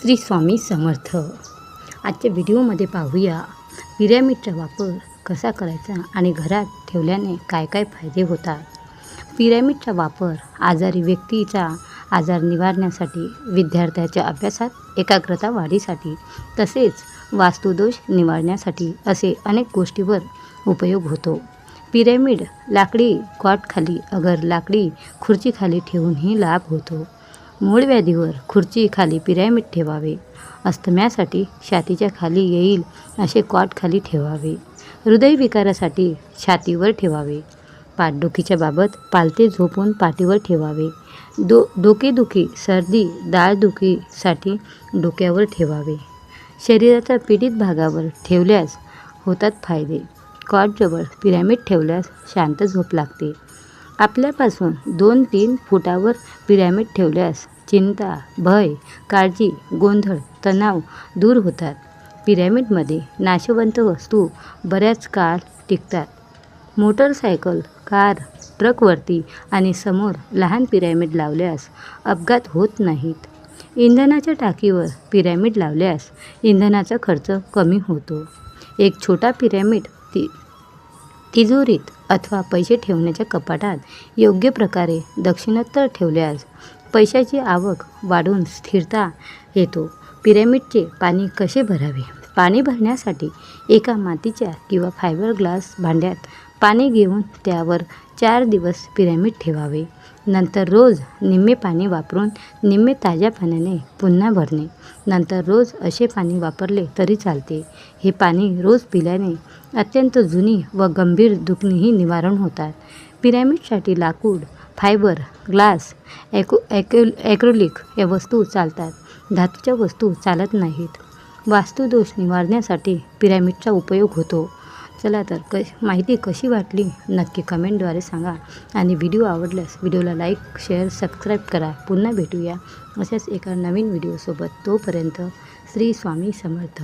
श्री स्वामी समर्थ. आजच्या व्हिडिओमध्ये पाहूया पिरॅमिडचा वापर कसा करायचा आणि घरात ठेवल्याने काय काय फायदे होतात. पिरॅमिडचा वापर आजारी व्यक्तीचा आजार निवारण्यासाठी विद्यार्थ्याच्या अभ्यासात एकाग्रता वाढीसाठी तसेच वास्तुदोष निवारण्यासाठी असे अनेक गोष्टीवर उपयोग होतो. पिरॅमिड लाकडी कॉटखाली अगर लाकडी खुर्चीखाली ठेवूनही लाभ होतो. मूळ व्याधीवर खुर्चीखाली पिरॅमिड ठेवावे. अस्थम्यासाठी छातीच्या खाली येईल असे कॉट खाली ठेवावे. हृदयविकारासाठी छातीवर ठेवावे. पाठदुखीच्या बाबत पालथे झोपून पाठीवर ठेवावे. दो डोकेदुखी सर्दी दाळदुखीसाठी डोक्यावर ठेवावे. शरीराच्या पीडित भागावर ठेवल्यास होतात फायदे. कॉटजवळ पिरॅमिड ठेवल्यास शांत झोप लागते. आपल्यापासून दोन तीन फुटावर पिरॅमिड ठेवल्यास चिंता भय काळजी गोंधळ तणाव दूर होतात. पिरॅमिडमध्ये नाशवंत वस्तू बऱ्याच काळ टिकतात. मोटरसायकल कार ट्रकवरती आणि समोर लहान पिरॅमिड लावल्यास अपघात होत नाहीत. इंधनाच्या टाकीवर पिरॅमिड लावल्यास इंधनाचा खर्च कमी होतो. एक छोटा पिरॅमिड ती तिजोरीत अथवा पैसे ठेवण्याच्या कपाटात योग्य प्रकारे दक्षिणोत्तर ठेवल्यास पैशाची आवक वाढून स्थिरता येतो. पिरॅमिडचे पाणी कसे भरावे? पाणी भरण्यासाठी एका मातीच्या किंवा फायबर ग्लास भांड्यात पाणी घेऊन त्यावर चार दिवस पिरॅमिड ठेवावे. नंतर रोज निम्मे पाणी वापरून निम्मे ताज्या पाण्याने पुन्हा भरणे. नंतर रोज असे पाणी वापरले तरी चालते. हे पाणी रोज पिल्याने अत्यंत जुनी व गंभीर दुखणीही निवारण होतात. पिरॅमिडसाठी लाकूड फायबर ग्लास ॲको ॲक्यु ॲक्रोलिक या वस्तू चालतात. धातूच्या वस्तू चालत नाहीत. वास्तुदोष निवारण्यासाठी पिरॅमिडचा उपयोग होतो. चला तर क माहिती कशी वाटली नक्की कमेंटद्वारे सांगा. आणि व्हिडिओ आवडल्यास व्हिडिओला लाईक शेअर सबस्क्राईब करा. पुन्हा भेटूया अशाच एका नवीन व्हिडिओसोबत. तोपर्यंत श्री स्वामी समर्थ.